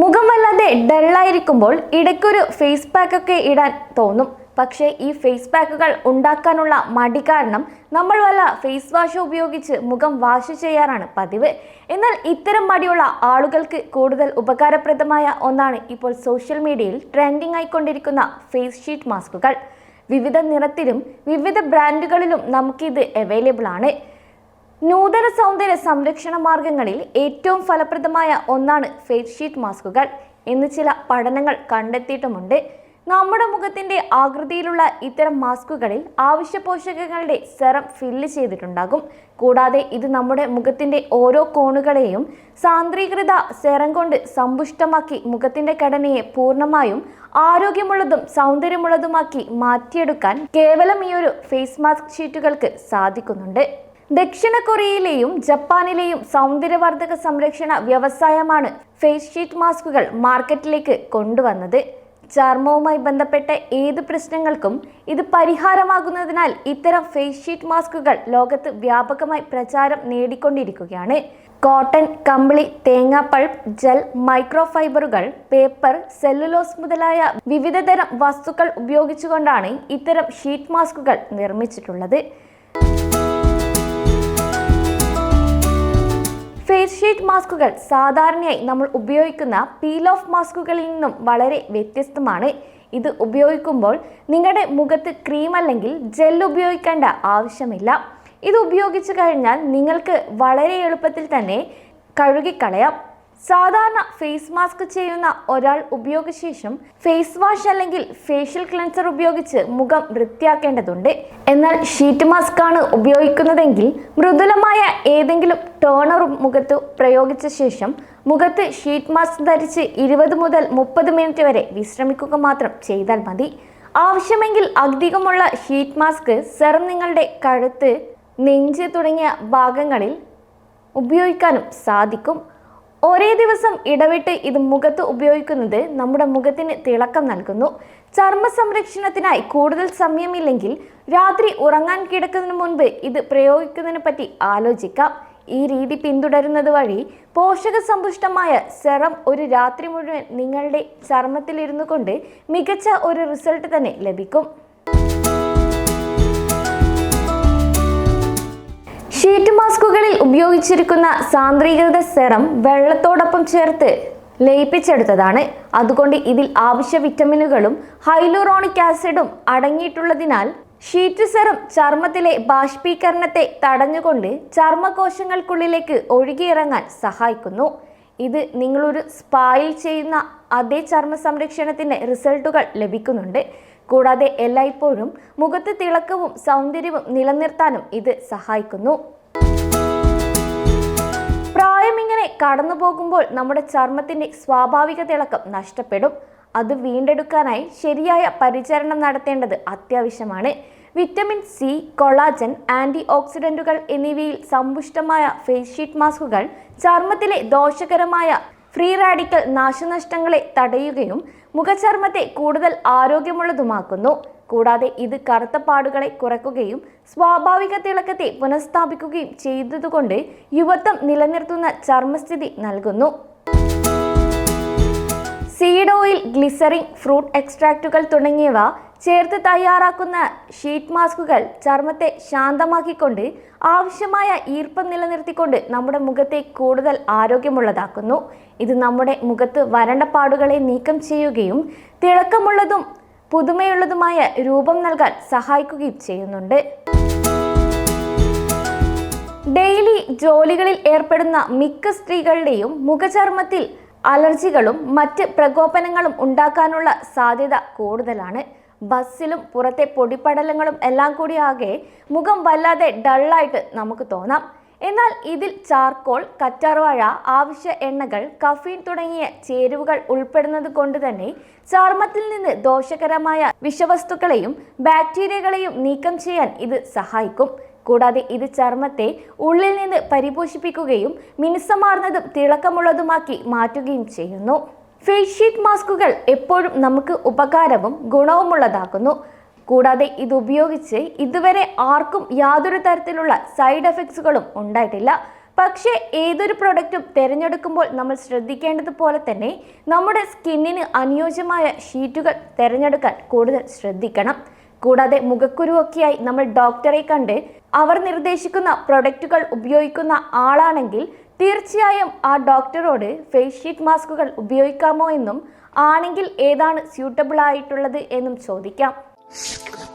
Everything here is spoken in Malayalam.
മുഖം വല്ലാതെ ഡള്ളായിരിക്കുമ്പോൾ ഇടയ്ക്കൊരു ഫേസ് പാക്ക് ഒക്കെ ഇടാൻ തോന്നും. പക്ഷേ ഈ ഫേസ് പാക്കുകൾ ഉണ്ടാക്കാനുള്ള മടി കാരണം നമ്മൾ വല്ല ഫേസ് വാഷ് ഉപയോഗിച്ച് മുഖം വാഷ് ചെയ്യാറാണ് പതിവ്. എന്നാൽ ഇത്തരം മടിയുള്ള ആളുകൾക്ക് കൂടുതൽ ഉപകാരപ്രദമായ ഒന്നാണ് ഇപ്പോൾ സോഷ്യൽ മീഡിയയിൽ ട്രെൻഡിംഗ് ആയിക്കൊണ്ടിരിക്കുന്ന ഫേസ് ഷീറ്റ് മാസ്കുകൾ വിവിധ നിറത്തിലും വിവിധ ബ്രാൻഡുകളിലും നമുക്കിത് അവൈലബിൾ ആണ്. നൂതന സൗന്ദര്യ സംരക്ഷണ മാർഗങ്ങളിൽ ഏറ്റവും ഫലപ്രദമായ ഒന്നാണ് ഫേസ് ഷീറ്റ് മാസ്കുകൾ എന്ന് ചില പഠനങ്ങൾ കണ്ടെത്തിയിട്ടുമുണ്ട്. നമ്മുടെ മുഖത്തിന്റെ ആകൃതിയിലുള്ള ഇത്തരം മാസ്കുകളിൽ ആവശ്യ പോഷകങ്ങളുടെ സെറം ഫില്ല് ചെയ്തിട്ടുണ്ടാകും. കൂടാതെ ഇത് നമ്മുടെ മുഖത്തിന്റെ ഓരോ കോണുകളെയും സാന്ദ്രീകൃത സെറം കൊണ്ട് സമ്പുഷ്ടമാക്കി മുഖത്തിന്റെ ഘടനയെ പൂർണമായും ആരോഗ്യമുള്ളതും സൗന്ദര്യമുള്ളതുമാക്കി മാറ്റിയെടുക്കാൻ കേവലം ഈ ഒരു ഫേസ് മാസ്ക് ഷീറ്റുകൾക്ക് സാധിക്കുന്നുണ്ട്. ദക്ഷിണ കൊറിയയിലെയും ജപ്പാനിലെയും സൗന്ദര്യവർദ്ധക സംരക്ഷണ വ്യവസായമാണ് ഫേസ് ഷീറ്റ് മാസ്കുകൾ മാർക്കറ്റിലേക്ക് കൊണ്ടുവന്നത്. ചർമ്മവുമായി ബന്ധപ്പെട്ട ഏത് പ്രശ്നങ്ങൾക്കും ഇത് പരിഹാരമാകുന്നതിനാൽ ഇത്തരം ഫേസ് ഷീറ്റ് മാസ്കുകൾ ലോകത്ത് വ്യാപകമായി പ്രചാരം നേടിക്കൊണ്ടിരിക്കുകയാണ്. കോട്ടൺ കമ്പിളി തേങ്ങാ പൾപ്പ് ജെൽ മൈക്രോ ഫൈബറുകൾ പേപ്പർ സെല്ലുലോസ് മുതലായ വിവിധതരം വസ്തുക്കൾ ഉപയോഗിച്ചുകൊണ്ടാണ് ഇത്തരം ഷീറ്റ് മാസ്കുകൾ നിർമ്മിച്ചിട്ടുള്ളത്. ഫേസ് ഷീറ്റ് മാസ്കുകൾ സാധാരണയായി നമ്മൾ ഉപയോഗിക്കുന്ന പീൽ ഓഫ് മാസ്കുകളിൽ നിന്നും വളരെ വ്യത്യസ്തമാണ്. ഇത് ഉപയോഗിക്കുമ്പോൾ നിങ്ങളുടെ മുഖത്ത് ക്രീം അല്ലെങ്കിൽ ജെൽ ഉപയോഗിക്കേണ്ട ആവശ്യമില്ല. ഇത് ഉപയോഗിച്ച് കഴിഞ്ഞാൽ നിങ്ങൾക്ക് വളരെ എളുപ്പത്തിൽ തന്നെ കഴുകിക്കളയാം. സാധാരണ ഫേസ് മാസ്ക് ചെയ്യുന്ന ഒരാൾ ഉപയോഗശേഷം ഫേസ് വാഷ് അല്ലെങ്കിൽ ഫേഷ്യൽ ക്ലെൻസർ ഉപയോഗിച്ച് മുഖം വൃത്തിയാക്കേണ്ടതുണ്ട്. എന്നാൽ ഷീറ്റ് മാസ്ക് ആണ് ഉപയോഗിക്കുന്നതെങ്കിൽ മൃദുലമായ ഏതെങ്കിലും ടോണറും മുഖത്ത് പ്രയോഗിച്ച ശേഷം മുഖത്ത് ഷീറ്റ് മാസ്ക് ധരിച്ച് ഇരുപത് മുതൽ മുപ്പത് മിനിറ്റ് വരെ വിശ്രമിക്കുക മാത്രം ചെയ്താൽ മതി. ആവശ്യമെങ്കിൽ അധികമുള്ള ഷീറ്റ് മാസ്ക് സെറം നിങ്ങളുടെ കഴുത്ത് നെഞ്ച് തുടങ്ങിയ ഭാഗങ്ങളിൽ ഉപയോഗിക്കാനും സാധിക്കും. ഒരേ ദിവസം ഇടവിട്ട് ഇത് മുഖത്ത് ഉപയോഗിക്കുന്നത് നമ്മുടെ മുഖത്തിന് തിളക്കം നൽകുന്നു. ചർമ്മ സംരക്ഷണത്തിനായി കൂടുതൽ സമയമില്ലെങ്കിൽ രാത്രി ഉറങ്ങാൻ കിടക്കുന്നതിന് മുൻപ് ഇത് പ്രയോഗിക്കുന്നതിനെ പറ്റി ആലോചിക്കാം. ഈ രീതി പിന്തുടരുന്നത് വഴി പോഷക സമ്പുഷ്ടമായ സെറം ഒരു രാത്രി മുഴുവൻ നിങ്ങളുടെ ചർമ്മത്തിലിരുന്നു കൊണ്ട് മികച്ച ഒരു റിസൾട്ട് തന്നെ ലഭിക്കും. ഷീറ്റ് മാസ്കുകളിൽ ഉപയോഗിച്ചിരിക്കുന്ന സാന്ദ്രീകൃത സെറം വെള്ളത്തോടൊപ്പം ചേർത്ത് ലയിപ്പിച്ചെടുത്തതാണ്. അതുകൊണ്ട് ഇതിൽ ആവശ്യ വിറ്റമിനുകളും ഹൈലൂറോണിക് ആസിഡും അടങ്ങിയിട്ടുള്ളതിനാൽ ഷീറ്റ് സെറം ചർമ്മത്തിലെ ബാഷ്പീകരണത്തെ തടഞ്ഞുകൊണ്ട് ചർമ്മകോശങ്ങൾക്കുള്ളിലേക്ക് ഒഴുകിയിറങ്ങാൻ സഹായിക്കുന്നു. ഇത് നിങ്ങളൊരു സ്പായിൽ ചെയ്യുന്ന അതേ ചർമ്മ സംരക്ഷണത്തിന്റെ റിസൾട്ടുകൾ ലഭിക്കുന്നുണ്ട്. കൂടാതെ എല്ലായ്പ്പോഴും മുഖത്ത് തിളക്കവും സൗന്ദര്യവും നിലനിർത്താനും ഇത് സഹായിക്കുന്നു. കടന്നു പോകുമ്പോൾ നമ്മുടെ ചർമ്മത്തിന്റെ സ്വാഭാവിക തിളക്കം നഷ്ടപ്പെടും. അത് വീണ്ടെടുക്കാനായി ശരിയായ പരിചരണം നടത്തേണ്ടത് അത്യാവശ്യമാണ്. വിറ്റമിൻ സി കൊളാജൻ ആന്റി ഓക്സിഡന്റുകൾ എന്നിവയിൽ സമ്പുഷ്ടമായ ഫേസ് ഷീറ്റ് മാസ്കുകൾ ചർമ്മത്തിലെ ദോഷകരമായ ഫ്രീ റാഡിക്കൽ നാശനഷ്ടങ്ങളെ തടയുകയും മുഖചർമ്മത്തെ കൂടുതൽ ആരോഗ്യമുള്ളതുമാക്കുന്നു. കൂടാതെ ഇത് കറുത്ത പാടുകളെ കുറയ്ക്കുകയും സ്വാഭാവിക തിളക്കത്തെ പുനഃസ്ഥാപിക്കുകയും ചെയ്തതുകൊണ്ട് യുവത്വം നിലനിർത്തുന്ന ചർമ്മസ്ഥിതി നൽകുന്നു. സീഡ് ഓയിൽ ഗ്ലിസറിൻ ഫ്രൂട്ട് എക്സ്ട്രാക്റ്റുകൾ തുടങ്ങിയവ ചേർത്ത് തയ്യാറാക്കുന്ന ഷീറ്റ് മാസ്കുകൾ ചർമ്മത്തെ ശാന്തമാക്കിക്കൊണ്ട് ആവശ്യമായ ഈർപ്പം നിലനിർത്തിക്കൊണ്ട് നമ്മുടെ മുഖത്തെ കൂടുതൽ ആരോഗ്യമുള്ളതാക്കുന്നു. ഇത് നമ്മുടെ മുഖത്ത് വരണ്ട പാടുകളെ നീക്കം ചെയ്യുകയും തിളക്കമുള്ളതും പുതുമയുള്ളതുമായ രൂപം നൽകാൻ സഹായിക്കുകയും ചെയ്യുന്നുണ്ട്. ഡെയിലി ജോലികളിൽ ഏർപ്പെടുന്ന മിക്ക സ്ത്രീകളുടെയും മുഖചർമ്മത്തിൽ അലർജികളും മറ്റ് പ്രകോപനങ്ങളും ഉണ്ടാക്കാനുള്ള സാധ്യത കൂടുതലാണ്. ബസ്സിലും പുറത്തെ പൊടിപടലങ്ങളും എല്ലാം കൂടി ആകെ മുഖം വല്ലാതെ ഡള്ളായിട്ട് നമുക്ക് തോന്നാം. എന്നാൽ ഇതിൽ ചാർക്കോൾ കറ്റാർവാഴ ആവശ്യ എണ്ണകൾ കഫീൻ തുടങ്ങിയ ചേരുവകൾ ഉൾപ്പെടുന്നത് കൊണ്ട് തന്നെ ചർമ്മത്തിൽ നിന്ന് ദോഷകരമായ വിഷവസ്തുക്കളെയും ബാക്ടീരിയകളെയും നീക്കം ചെയ്യാൻ ഇത് സഹായിക്കും. കൂടാതെ ഇത് ചർമ്മത്തെ ഉള്ളിൽ നിന്ന് പരിപോഷിപ്പിക്കുകയും മിനുസമാർന്നതും തിളക്കമുള്ളതുമാക്കി മാറ്റുകയും ചെയ്യുന്നു. ഫേസ് ഷീറ്റ് മാസ്കുകൾ എപ്പോഴും നമുക്ക് ഉപകാരവും ഗുണവുമുള്ളതാക്കുന്നു. കൂടാതെ ഇത് ഉപയോഗിച്ച് ഇതുവരെ ആർക്കും യാതൊരു തരത്തിലുള്ള സൈഡ് എഫക്ട്സുകളും ഉണ്ടായിട്ടില്ല. പക്ഷേ ഏതൊരു പ്രൊഡക്റ്റും തിരഞ്ഞെടുക്കുമ്പോൾ നമ്മൾ ശ്രദ്ധിക്കേണ്ടതുപോലെ തന്നെ നമ്മുടെ സ്കിന്നിന് അനുയോജ്യമായ ഷീറ്റുകൾ തിരഞ്ഞെടുക്കാൻ കൂടുതൽ ശ്രദ്ധിക്കണം. കൂടാതെ മുഖക്കുരുവൊക്കെയായി നമ്മൾ ഡോക്ടറെ കണ്ട് അവർ നിർദ്ദേശിക്കുന്ന പ്രൊഡക്റ്റുകൾ ഉപയോഗിക്കുന്ന ആളാണെങ്കിൽ തീർച്ചയായും ആ ഡോക്ടറോട് ഫേസ് ഷീറ്റ് മാസ്കുകൾ ഉപയോഗിക്കാമോ എന്നും ആണെങ്കിൽ ഏതാണ് സ്യൂട്ടബിൾ ആയിട്ടുള്ളത് എന്നും ചോദിക്കാം. Thank you.